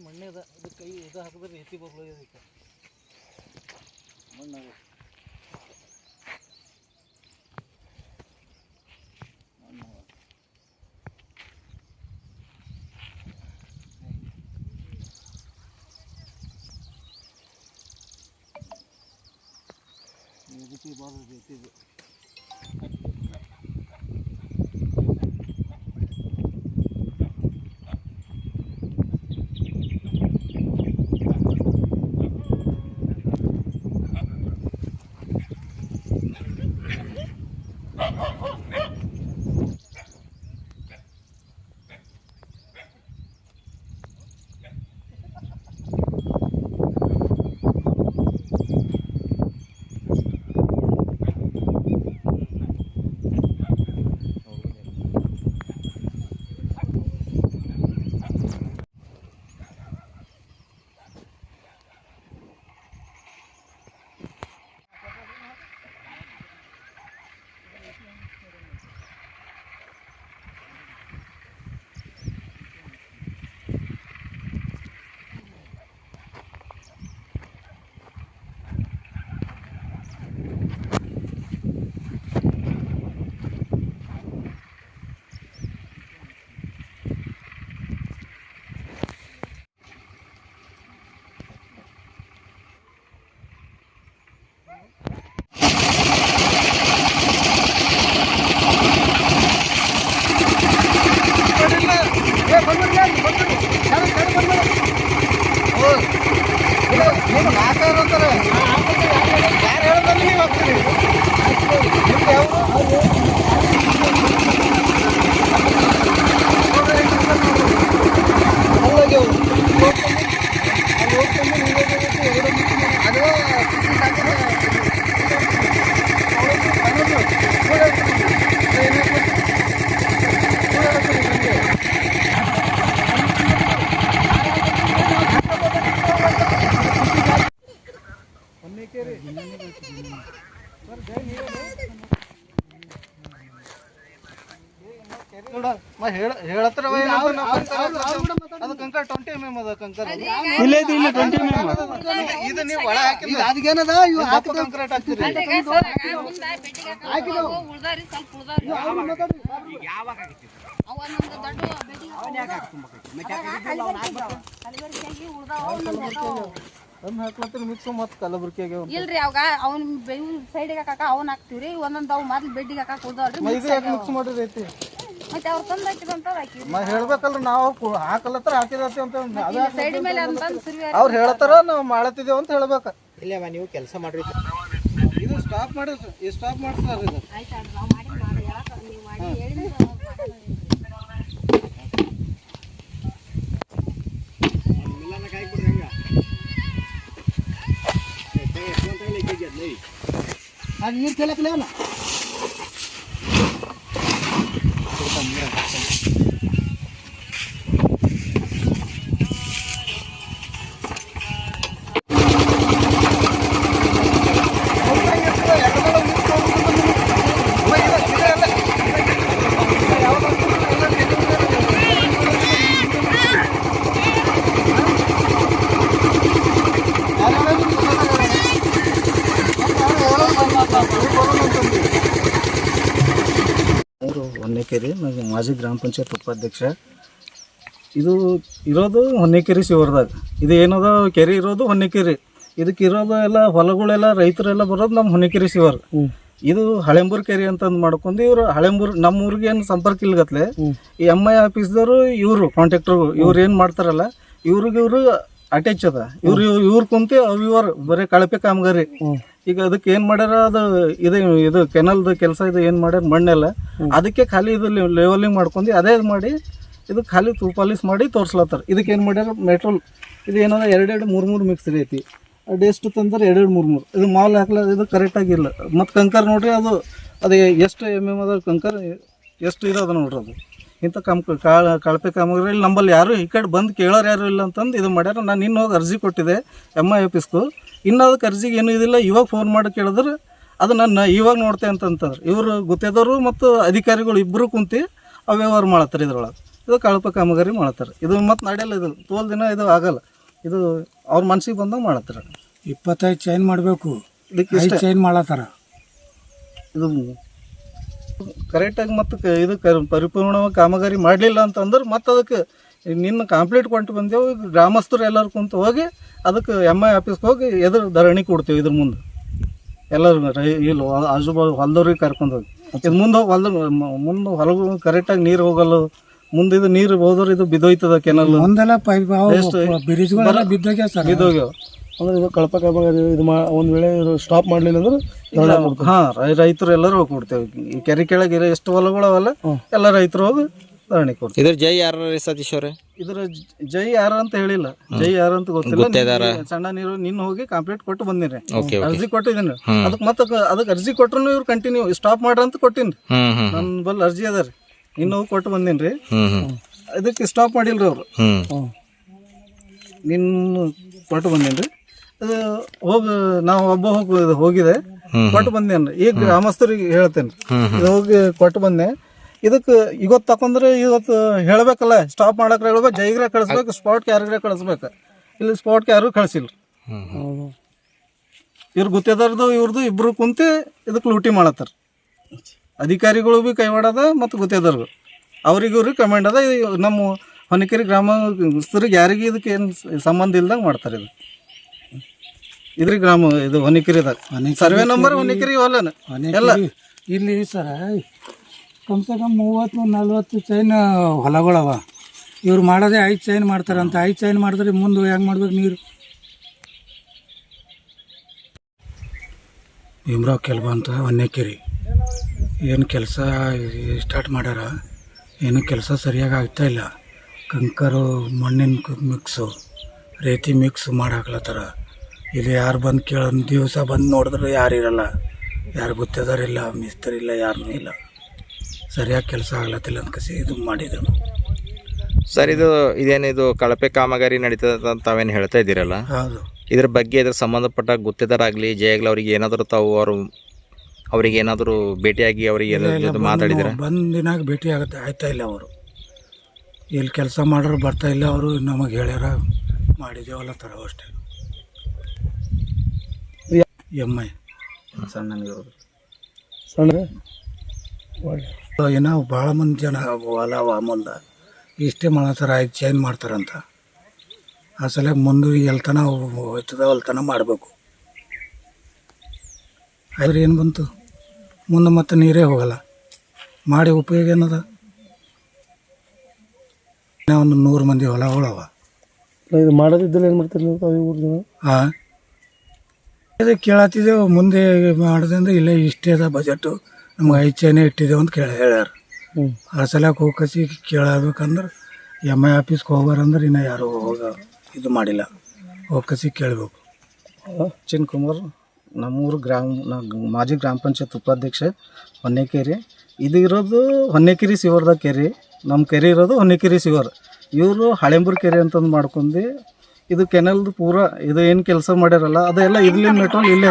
ಮಣ್ಣೆ ಅದ ಇದು ಕೈ ಇದು ಹಾಕಿದ್ರೆ ಎತ್ತಿ ಬರ್ಲೋ ಇದಕ್ಕೆ ಮಣ್ಣು ಅದ. ಮಣ್ಣು ಅದ. ಇದಕ್ಕೆ ಬಾರ್ದು ಎತ್ತಿದ್ದು ಹೇಳತ್ರ ಅದು ಕಂಕರ್ ಅದ ಇಲ್ಲೇ ಇಲ್ಲಿ ಇದು ನೀವು ಒಳ ಹಾಕಿಲ್ಲ ಅದಕ್ಕೇನದ ಇವ್ ದಪ್ಪ ಕಂಕ್ರೀಟ್ ಹಾಕ್ತೀರಿ. ಉಳ್ದಾರಿ ಸ್ವಲ್ಪ ಉಳ್ದಾರಿ. ಅವ ನಮ್ದು ದೊಡ್ಡ ಕಲಬೆರಕೆಯಾಗಿ ಉಳ್ದಾವ. ನಮ್ದು ಅದನ್ನ ಹಾಕ್ಲತ್ತರ ಮಿಕ್ಸ್ ಮತ್ತೆ ಇಲ್ರಿ ಅವಾಗ ಅವ್ನ ಬೆವ್ ಸೈಡಿಗೆ ಹಾಕಾಕ ಅವ್ನ ಹಾಕ್ತಿವ್ರಿ ಒಂದೊಂದ್ ಅವ್ ಮೊದ್ಲು ಬೆಡ್ಡಿಗೆ ಹಾಕಾಕ ಇದು ಯಾಕೆ ಮಿಕ್ಸ್ ಮಾಡಿರೈತಿ? ಮತ್ತೆ ಅವ್ರ ತಂದ್ ಹಾಕಿದ ಅಂತ ಹಾಕಿವಿ ನಾ ಹೇಳ್ಬೇಕಲ್ರಿ ನಾವು ಹಾಕಲತ್ತರ ಹಾಕಿರತಿ ಅಂತ ಅದ ಸೈಡ್ ಮೇಲೆ ಅಂತಂದ್ ಸುರ್ವಿ ಅವ್ರು ಹೇಳತ್ತಾರ ನಾವು ಮಾಡತ್ತಿದೇವ ಅಂತ ಹೇಳ್ಬೇಕ. ಇಲ್ಲವಾ ನೀವು ಕೆಲಸ ಮಾಡ್ರಿ. ಇದು ಸ್ಟಾಪ್ ಮಾಡಿ ಈ ಸ್ಟಾಪ್ ಮಾಡ್ತಾರೆ ಇದು? ಆಯ್ತು ನಾವು ಮಾಡಿ ಮಾಡಿ ಹೇಳಕ ನೀವು ಮಾಡಿ ಹೇಳಿ ಅದು ನೀರು ಕೇಳಕ್ಲೇವಲ್ಲ ಹೊನ್ನೆಕೆರೆ ನಾನು ಮಾಜಿ ಗ್ರಾಮ ಪಂಚಾಯತ್ ಉಪಾಧ್ಯಕ್ಷ. ಇದು ಇರೋದು ಹೊನ್ನೆಕೆರೆ ಶಿವರ್ದಾಗ. ಇದು ಏನದ? ಕೆರೆ ಇರೋದು ಹೊನ್ನೆಕೆರೆ. ಇದಕ್ಕೆ ಇರೋದು ಎಲ್ಲ ಹೊಲಗಳೆಲ್ಲ ರೈತರೆಲ್ಲ ಬರೋದು ನಮ್ಮ ಹೊನ್ನೆಕೆರೆ ಶಿವರ್. ಇದು ಹಳೆಂಬೂರ್ ಕೆರೆ ಅಂತಂದು ಮಾಡ್ಕೊಂಡು ಇವರು ಹಳೆಂಬೂರ್ ನಮ್ಮ ಊರಿಗೆ ಏನು ಸಂಪರ್ಕ ಇಲ್ಗತ್ಲೆ ಈ ಎಂ ಐ ಆಫೀಸ್ದವರು ಇವರು ಕಾಂಟ್ರಾಕ್ಟರ್ ಇವ್ರು ಏನು ಮಾಡ್ತಾರಲ್ಲ ಇವ್ರಿಗೆ ಇವರು ಅಟ್ಯಾಚ್ ಅದ. ಇವ್ರು ಇವ್ರು ಕುಂತಿ ಅವ್ ಇವರು ಬರೀ ಕಳಪೆ ಕಾಮಗಾರಿ. ಈಗ ಅದಕ್ಕೆ ಏನ್ ಮಾಡ್ಯಾರ ಅದು ಇದು ಇದು ಕೆನಲ್ದು ಕೆಲಸ ಇದು ಏನ್ ಮಾಡ್ಯಾರ ಮಣ್ಣೆಲ್ಲ ಅದಕ್ಕೆ ಖಾಲಿ ಇದು ಲೆವೆಲಿಂಗ್ ಮಾಡ್ಕೊಂಡು ಅದೇ ಇದು ಮಾಡಿ ಇದು ಖಾಲಿ ತೂಪಾಲಿಸ್ ಮಾಡಿ ತೋರಿಸ್ಲತ್ತಾರ. ಇದಕ್ಕೆ ಏನು ಮಾಡ್ಯಾರ ಮೆಟ್ರೋಲ್ ಇದು ಏನದ ಎರಡೆರಡು ಮೂರು ಮೂರು ಮಿಕ್ಸ್ ಐತಿ ಅದು ಎಷ್ಟು ತಂದ್ರೆ ಎರಡೆರಡು ಮೂರು ಮೂರು. ಇದು ಮಾಲ್ ಹಾಕ್ಲ ಇದು ಕರೆಕ್ಟಾಗಿ ಇಲ್ಲ. ಮತ್ತು ಕಂಕರ್ ನೋಡ್ರಿ ಅದು ಅದು ಎಷ್ಟು ಎಂ ಎಂ ಅದ ಕಂಕರ್ ಎಷ್ಟು ಇರೋದು ನೋಡ್ರಿ ಅದು. ಇಂಥ ಕಮ್ ಕಾಳ ಕಳಪೆ ಕಾಮಗಾರಿ ನಮ್ಮಲ್ಲಿ ಯಾರು ಈ ಕಡೆ ಬಂದು ಕೇಳೋರು ಯಾರು ಇಲ್ಲ ಅಂತಂದು ಇದು ಮಾಡ್ಯಾರ. ನಾನು ಇನ್ನು ಹೋಗಿ ಅರ್ಜಿ ಕೊಟ್ಟಿದ್ದೆ ಎಂ ಐ ಆಫೀಸ್ಗೂ ಇನ್ನು ಅದಕ್ಕೆ ಅರ್ಜಿಗೆ ಏನೂ ಇದಿಲ್ಲ. ಇವಾಗ ಫೋನ್ ಮಾಡಿ ಕೇಳಿದ್ರೆ ಅದು ನನ್ನ ಇವಾಗ ನೋಡ್ತೆ ಅಂತಂತಂದ್ರೆ ಇವರು ಗೊತ್ತಿದ್ದವರು ಮತ್ತು ಅಧಿಕಾರಿಗಳು ಇಬ್ಬರು ಕುಂತು ಅವ್ಯವಹಾರ ಮಾಡತ್ತಾರೆ ಇದ್ರೊಳಗೆ. ಇದು ಕಳಪ ಕಾಮಗಾರಿ ಮಾಡತ್ತಾರೆ. ಇದು ಮತ್ತೆ ನಡೆಯಲ್ಲ ಇದು. ತೋಲ್ ದಿನ ಇದು ಆಗಲ್ಲ. ಇದು ಅವ್ರ ಮನ್ಸಿಗೆ ಬಂದಾಗ ಮಾಡತ್ತಾರೆ. ಇಪ್ಪತ್ತೈದು ಚೈನ್ ಮಾಡಬೇಕು. ಇದಕ್ಕೆ ಚೈನ್ ಮಾಡತ್ತಾರ. ಇದು ಕರೆಕ್ಟಾಗಿ ಮತ್ತು ಇದು ಪರಿಪೂರ್ಣವಾಗಿ ಕಾಮಗಾರಿ ಮಾಡಲಿಲ್ಲ ಅಂತಂದ್ರೆ ಮತ್ತೆ ಅದಕ್ಕೆ ನಿನ್ನ ಕಂಪ್ಲೀಟ್ ಕೊಟ್ಟು ಬಂದೆವು ಗ್ರಾಮಸ್ಥರು ಎಲ್ಲರೂ ಕುಂತು ಹೋಗಿ ಅದಕ್ಕೆ ಎಂ ಐ ಆಫೀಸ್ಗೆ ಹೋಗಿ ಎದುರು ಧರಣಿ ಕೊಡ್ತೀವಿ ಇದ್ರ ಮುಂದೆ. ಎಲ್ಲರೂ ಇಲ್ಲ ಆಜು ಬಾಜು ಹೊಲ್ದವ್ರಿಗೆ ಕರ್ಕೊಂಡು ಹೋಗಿ. ಇದು ಮುಂದೆ ಹೋಗಿ ಹೊಲ್ದ ಮುಂದೆ ಹೊಲಗು ಕರೆಕ್ಟಾಗಿ ನೀರು ಹೋಗಲ್ಲ. ಮುಂದೆ ಇದು ನೀರು ಹೋದ್ರೆ ಇದು ಬಿದ್ದೋಯ್ತದ ಕೆನಲ್. ಒಂದೆಲ್ಲ ಪೈಪ್ ಎಷ್ಟು? ಬ್ರಿಡ್ಜ್ಗಳೆಲ್ಲ ಬಿದ್ದೋಗ್ಯ ಸರ್. ಬಿದ್ದೋಗ್ಯಾವ. ಅಂದ್ರೆ ಇದು ಕಳಪ ಇದು ಮಾ ಒಂದು ವೇಳೆ ಇದು ಸ್ಟಾಪ್ ಮಾಡಲಿಲ್ಲ ಅಂದ್ರೆ ಹಾ ರೈತರು ಎಲ್ಲರೂ ಹೋಗಿ ಕೊಡ್ತೇವೆ. ಈ ಕೆರೆ ಕೆಳಗೆ ಇರೋ ಎಷ್ಟು ಹೊಲಗಳು ಅವೆಲ್ಲ ಎಲ್ಲ ರೈತರು ಹೋಗಿ ಧರಣಿ ಕೊಡ್ತೀವಿ ಇದ್ರ ಜೈ ಯಾರ ಸತೀಶ್ ಅವ್ರೆ? ಇದ್ರ ಜೈ ಯಾರ ಅಂತ ಹೇಳಿಲ್ಲ. ಜೈ ಯಾರ ಅಂತ ಗೊತ್ತಿಲ್ಲ. ನಿನ್ನೆ ಸಣ್ಣ ನೀರು ನಿನ್ನ ಹೋಗಿ ಕಂಪ್ಲೀಟ್ ಕೊಟ್ಟು ಬಂದಿನಿ ಓಕೆ ಓಕೆ. ಅರ್ಜಿ ಕೊಟ್ಟಿದ್ದೀನಿ. ಅದಕ್ಕೆ ಮತ್ತೆ ಅದಕ್ಕೆ ಅರ್ಜಿ ಕೊಟ್ರು ಇವ್ರು ಕಂಟಿನ್ಯೂ ಸ್ಟಾಪ್ ಮಾಡ್ರಿ ಅಂತ ಕೊಟ್ಟಿನಿ. ಹ್ಮ್ ಹ್ಮ್ ನನ್ನ ಬಲ್ಲಿ ಅರ್ಜಿ ಅದ ರೀ. ಇನ್ನು ಹೋಗಿ ಕೊಟ್ಟು ಬಂದೀನಿ ರೀ. ಹ್ಮ್ ಹ್ಮ್. ಇದಕ್ಕೆ ಸ್ಟಾಪ್ ಮಾಡಿಲ್ರಿ ಅವರು. ಹ್ಮ್. ನಿನ್ನ ಕೊಟ್ಟು ಬಂದೇನ್ರಿ ಅದು ಹೋಗಿ ನಾವು ಒಬ್ಬ ಹೋಗಿ ಹೋಗಿದೆ. ಕೊಟ್ಟು ಬಂದೇನ್ರಿ ಈಗ ಗ್ರಾಮಸ್ಥರಿಗೆ ಹೇಳ್ತೇನೆ. ಹೋಗಿ ಕೊಟ್ಟು ಬಂದೆ. ಇದಕ್ಕೆ ಇವತ್ತು ತಕೊಂಡ್ರೆ ಇವತ್ತು ಹೇಳ್ಬೇಕಲ್ಲ ಸ್ಟಾಪ್ ಮಾಡಕ್ಕೆ ಹೇಳ್ಬೇಕು ಜೈಗ್ರೆ ಕಳಿಸ್ಬೇಕು ಸ್ಪಾಟ್ ಯಾರಿಗ್ರೆ ಕಳಿಸ್ಬೇಕು. ಇಲ್ಲಿ ಸ್ಪಾಟ್ ಯಾರು ಕಳಿಸಿಲ್ಲ. ಇವ್ರು ಗುತ್ತೇದಾರ್ದು ಇವ್ರದ್ದು ಇಬ್ರು ಕುಂತು ಇದಕ್ಕೆ ಲೂಟಿ ಮಾಡತ್ತಾರ. ಅಧಿಕಾರಿಗಳು ಭೀ ಕೈವಾಡದ ಮತ್ತು ಗುತ್ತೇದಾರ್ಗಳು. ಅವ್ರಿಗೆ ಇವ್ರಿಗೆ ಕಮೆಂಡ್ ಅದ ನಮ್ಮ ಹೊನಕೆರೆ ಗ್ರಾಮಸ್ಥರಿಗೆ ಯಾರಿಗೆ ಇದಕ್ಕೆ ಏನು ಸಂಬಂಧ ಇಲ್ದಂಗೆ ಮಾಡ್ತಾರೆ ಇದು. ಇದ್ರಿ ಗ್ರಾಮ ಇದು ಹೊನಕೆರಿದಾಗ ಸರ್ವೆ ನಂಬರ್ ಹೊನಕೆರಿ ಹೊಲನ. ಎಲ್ಲ. ಇಲ್ಲಿ ಸರ ಕಮ್ಸೆ ಕಮ್ ಮೂವತ್ತು, ನಲ್ವತ್ತು ಚೈನ್ ಹೊಲಗಳವ. ಇವ್ರು ಮಾಡೋದೇ ಐದು ಚೈನ್ ಮಾಡ್ತಾರಂತ. ಐದು ಚೈನ್ ಮಾಡಿದ್ರೆ ಮುಂದೆ ಹೆಂಗೆ ಮಾಡ್ಬೇಕು ನೀರು? ಭೀಮರಾವ್ ಕೆಲ್ಬ ಅಂತ ಹೊನ್ನೆಕೆರಿ ಏನು ಕೆಲಸ ಸ್ಟಾರ್ಟ್ ಮಾಡ್ಯಾರ? ಏನು ಕೆಲಸ ಸರಿಯಾಗಿ ಆಗ್ತಾ ಇಲ್ಲ. ಕಂಕರು ಮಣ್ಣಿನ ಮಿಕ್ಸು ರೇತಿ ಮಿಕ್ಸ್ ಮಾಡಿ ಹಾಕ್ಲತ್ತಾರ. ಇಲ್ಲಿ ಯಾರು ಬಂದು ಕೇಳೋ ದಿವಸ ಬಂದು ನೋಡಿದ್ರೆ ಯಾರು ಇರಲ್ಲ. ಯಾರು ಗೊತ್ತಿದಾರಿಲ್ಲ ಮಿಸ್ತ್ರಿ ಇಲ್ಲ ಯಾರನ್ನೂ ಇಲ್ಲ. ಸರಿಯಾಗಿ ಕೆಲಸ ಆಗ್ಲತ್ತಿಲ್ಲ ಅಂತ ಕಸಿ ಇದು ಮಾಡಿದ್ರು. ಸರ್ ಇದು ಇದೇನಿದು ಕಳಪೆ ಕಾಮಗಾರಿ ನಡೀತದೆ ಅಂತ ತಾವೇನು ಹೇಳ್ತಾ ಇದ್ದೀರಲ್ಲ? ಹೌದು. ಇದ್ರ ಬಗ್ಗೆ ಇದ್ರ ಸಂಬಂಧಪಟ್ಟ ಗುತ್ತಿದಾರಾಗಲಿ ಜಯಾಗ್ಲಿ ಅವ್ರಿಗೆ ಏನಾದರೂ ತಾವು ಅವರು ಅವ್ರಿಗೆ ಏನಾದರೂ ಭೇಟಿಯಾಗಿ ಅವ್ರಿಗೆ ಏನಾದ್ರು ಜೊತೆ ಮಾತಾಡಿದಿರ ಬಂದು ಭೇಟಿ ಆಗುತ್ತೆ ಆಯ್ತಾ ಇಲ್ಲ ಅವರು? ಇಲ್ಲಿ ಕೆಲಸ ಮಾಡೋರು ಬರ್ತಾ ಇಲ್ಲ ಅವರು ನಮಗೆ ಹೇಳ್ಯಾರ ಮಾಡಿದೇವಲ್ಲ ಥರ ಅಷ್ಟೇ. M I. ಸಣ್ಣ ಸಣ್ಣ ಸಣ್ಣ ಏನೋ ಭಾಳ ಮಂದಿ ಜನ ಅಲ್ಲ ಮುಂದೆ ಇಷ್ಟೇ ಮಾಡತ್ತಾರ ಆಯ್ತು ಚೇಂಜ್ ಮಾಡ್ತಾರಂತ. ಆ ಸಲ ಮುಂದೆ ಎಲ್ತನ ಹೋಯ್ತದ ಅಲ್ತನ ಮಾಡಬೇಕು. ಆದ್ರೆ ಏನು ಬಂತು? ಮುಂದೆ ಮತ್ತೆ ನೀರೇ ಹೋಗಲ್ಲ. ಮಾಡಿ ಉಪಯೋಗ ಏನದ? ಒಂದು ನೂರು ಮಂದಿ ಹೊಲಗಳವ ಇದು ಮಾಡೋದಿದ್ದಲ್ಲಿ ಏನು ಮಾಡ್ತಾರೆ ನೀವು ಈ ಜನ? ಹಾಂ. ಕೇಳತ್ತಿದ್ದೆವು ಮುಂದೆ ಮಾಡೋದಂದ್ರೆ ಇಲ್ಲೇ ಇಷ್ಟೇ ಅದ ಬಜೆಟು ನಮ್ಗೆ ಐದು ಚೇನೆ ಇಟ್ಟಿದ್ದೇವೆ ಅಂತ ಕೇಳಿ ಹೇಳ್ಯಾರ. ಹ್ಞೂ ಆ ಸಲ ಹೋಗಿ ಕೇಳಬೇಕಂದ್ರೆ ಎಂ ಐ ಆಫೀಸ್ಗೆ ಹೋಗ್ಬಾರಂದ್ರೆ ಇನ್ನೂ ಯಾರು ಹೋಗ ಇದು ಮಾಡಿಲ್ಲ. ಹೋಗಿ ಕೇಳಬೇಕು. ಚಿನ್ ಕುಮಾರ್ ನಮ್ಮೂರು ಗ್ರಾಮ ಮಾಜಿ ಗ್ರಾಮ ಪಂಚಾಯತ್ ಉಪಾಧ್ಯಕ್ಷ ಹೊನ್ನೆಕೇರಿ. ಇದು ಇರೋದು ಹೊನ್ನೆಕೆರೆ ಸಿವರ್ದ ಕೆರೆ. ನಮ್ಮ ಕೆರೆ ಇರೋದು ಹೊನ್ನೆಕೆರೆ ಸಿವರ್ ಇವರು ಹಳೆಂಬೂರು ಕೆರೆ ಅಂತಂದು ಮಾಡ್ಕೊಂಡು ಇದು ಕೆನಲ್ದು ಪೂರ ಇದು ಏನು ಕೆಲಸ ಮಾಡ್ಯಾರಲ್ಲ ಅದೆಲ್ಲ ಇರ್ಲಿನ ಮೆಟ್ರೋಲ್ ಇಲ್ಲೇ